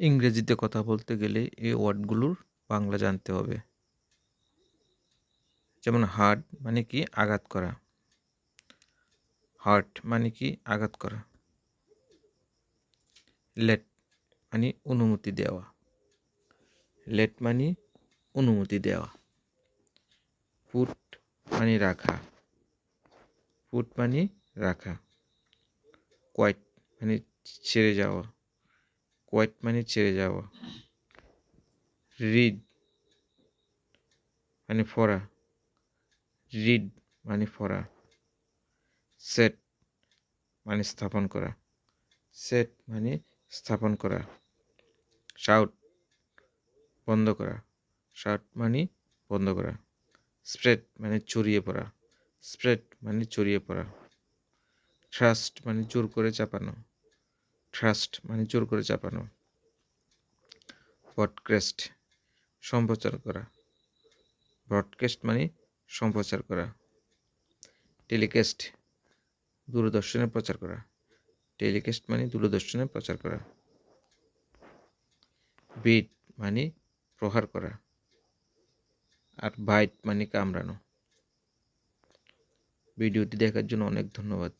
ইংরেজিতে কথা বলতে গেলে এই ওয়ার্ডগুলোর বাংলা জানতে হবে। যেমন হার্ট মানে কি? আঘাত করা। হার্ট মানে কি? আঘাত করা। লেট মানে অনুমতি দেওয়া। লেট মানে অনুমতি দেওয়া। ফুট মানে রাখা। ফুট মানে রাখা। কোয়াইট মানে ছেড়ে যাওয়া। কোয়াইট মানে ছেড়ে যাওয়া। রিড মানে ফরা। রিড মানে ফরা। সেট মানে স্থাপন করা। সেট মানে স্থাপন করা। শাউট বন্ধ করা। শাউট মানে বন্ধ করা। স্প্রেড মানে ছড়িয়ে পড়া। স্প্রেড মানে ছড়িয়ে পড়া। ট্রাস্ট মানে জোর করে চাপানো। ট্রাস্ট মানে জোর করে চাপানো। ব্রডকাস্ট সম্প্রচার করা। ব্রডকাস্ট মানে সম্প্রচার করা। টেলিকাস্ট দূরদর্শনে প্রচার করা। টেলিকাস্ট মানে দূরদর্শনে প্রচার করা। বিট মানে প্রহার করা। আর বাইট মানে কামড়ানো। ভিডিওটি দেখার জন্য অনেক ধন্যবাদ।